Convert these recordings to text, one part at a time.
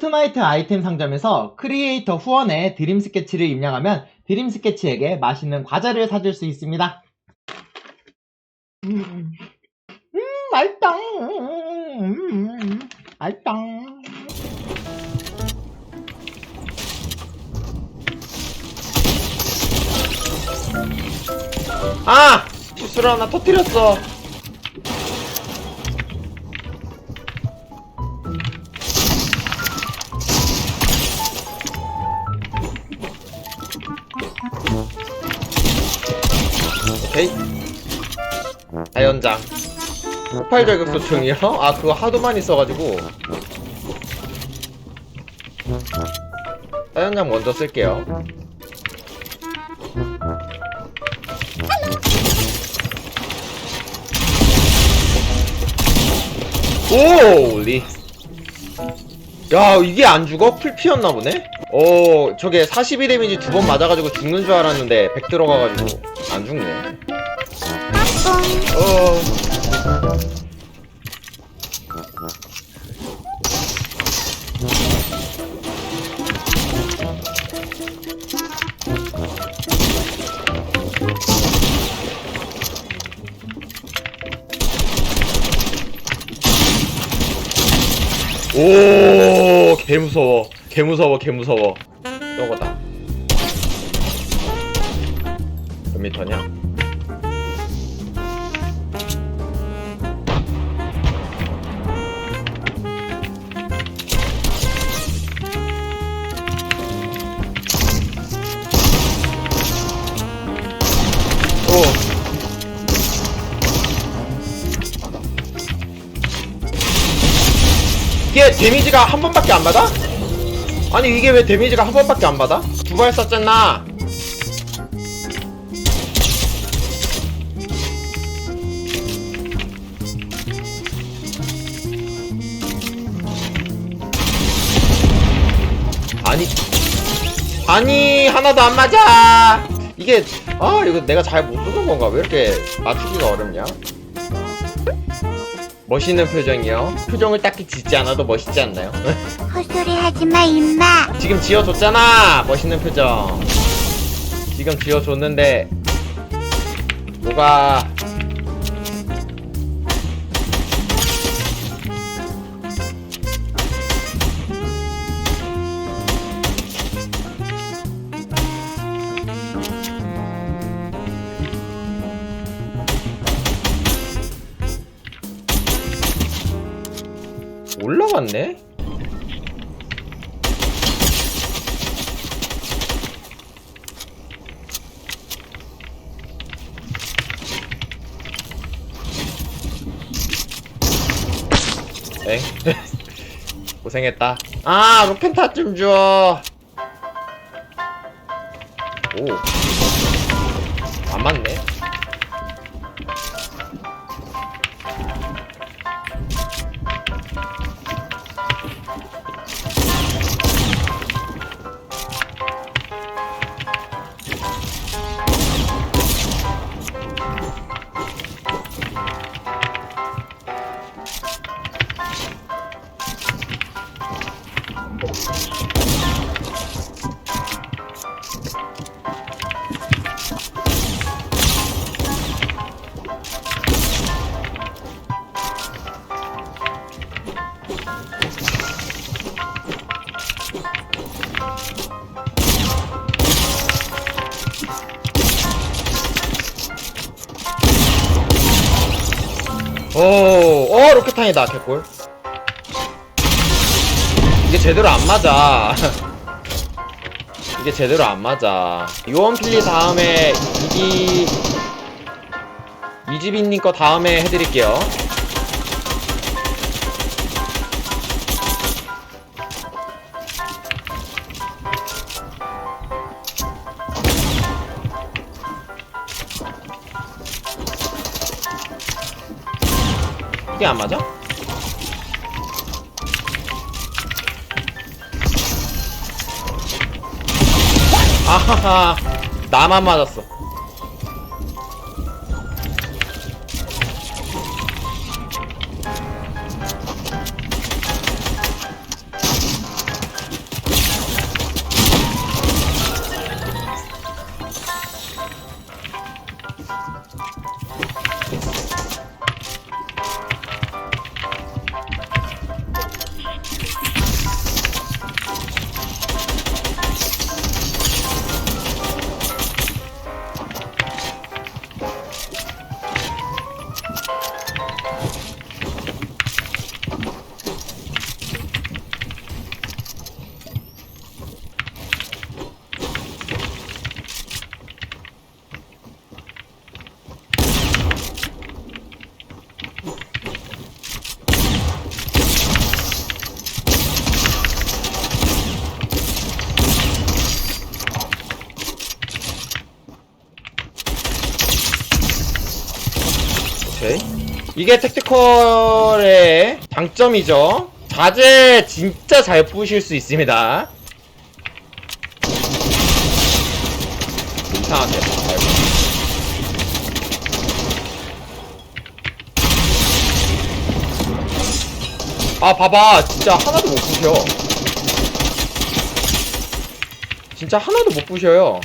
포트나이트 아이템 상점에서 크리에이터 후원에 드림 스케치를 입력하면 드림 스케치에게 맛있는 과자를 사줄 수 있습니다. 음, 음 맛있다. 음, 맛있다. 아! 실수로 하나 터뜨렸어. 연장. 폭발 저격소총이요? 아, 그거 하도 많이 써가지고. 자연장 먼저 쓸게요. 오! 리. 야, 이게 안 죽어? 풀 피었나 보네? 어, 저게 42 데미지 두 번 맞아가지고 죽는 줄 알았는데 100 들어가가지고 안 죽네. 어. 오, 개 무서워. 개 무서워, 개 무서워. 저거다. 몇 미터냐? 데미지가 한 번밖에 안 받아? 아니 이게 왜 데미지가 한 번밖에 안 받아? 두 발 썼잖아 아니 아니 하나도 안 맞아 이게 아 이거 내가 잘못 쏘는 건가 왜 이렇게 맞추기가 어렵냐 멋있는 표정이요 표정을 딱히 짓지 않아도 멋있지 않나요? 헛소리 하지 마, 임마. 지금 지어줬잖아 멋있는 표정 지금 지어줬는데 뭐가 엥? 고생했다. 아, 로켓타 좀 줘. 오. 오, 어, 로켓탄이다, 개꿀. 이게 제대로 안 맞아. 이게 제대로 안 맞아. 요원필리 다음에 이기 이지빈님 거 다음에 해드릴게요. 꽤 안 맞아? 아하하 나만 맞았어 오케이. 이게 택티컬의 장점이죠. 자재 진짜 잘 부실 수 있습니다. 이상하게. 아, 봐봐. 진짜 하나도 못 부셔. 진짜 하나도 못 부셔요.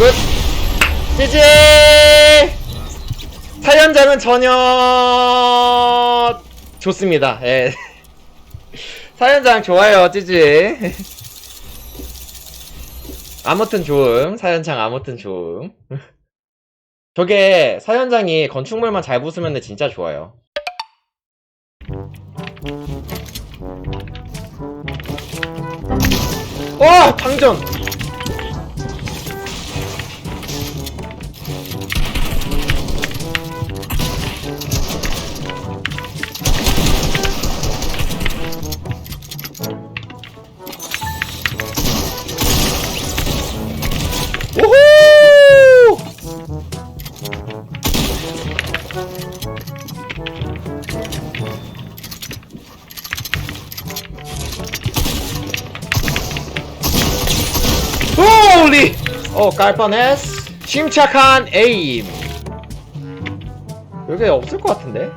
끝! 지지! 사연장은 전혀 좋습니다. 예. 사연장 좋아요, 찌지. 아무튼 좋음. 사연장 아무튼 좋음. 저게 사연장이 건축물만 잘 부수면 진짜 좋아요. 와! 방전! 어, 깔뻔했어. 침착한 에임. 여기 없을 것 같은데?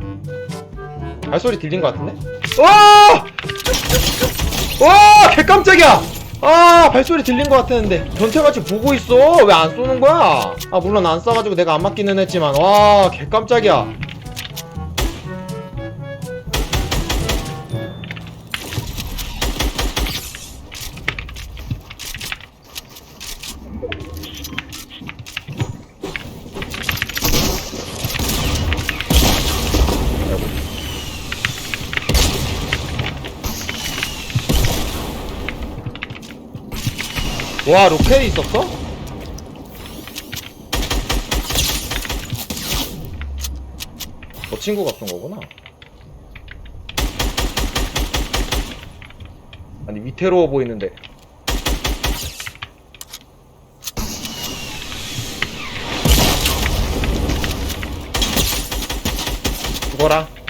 발소리 들린 것 같은데? 와! 와! 개 깜짝이야! 아, 발소리 들린 것 같았는데. 변태같이 보고 있어. 왜 안 쏘는 거야? 아, 물론 안 쏴가지고 내가 안 맞기는 했지만. 와, 개 깜짝이야. 와, 로켓이 있었어? 저 친구가 쏜 거구나. 아니, 위태로워 보이는데. 죽어라.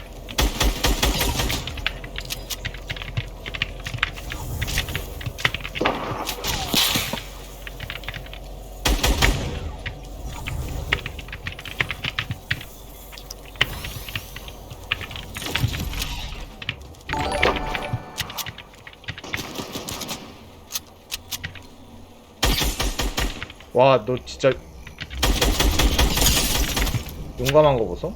와, 너 진짜 용감한 거 보소?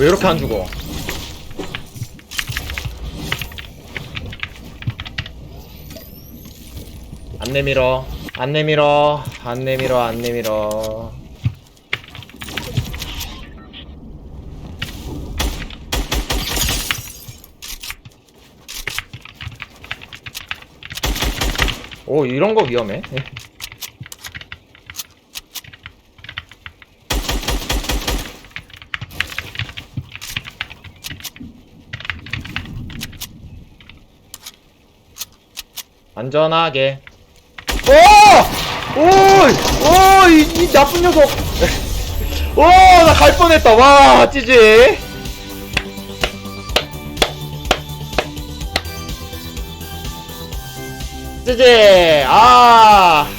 왜 이렇게 안 죽어? 안 내밀어, 안 내밀어, 안 내밀어, 안 내밀어. 오 이런 거 위험해. 안전하게. 오! 오! 오! 이, 이 나쁜 녀석! 오! 나 갈 뻔했다. 와, 찌지. 찌지. 아.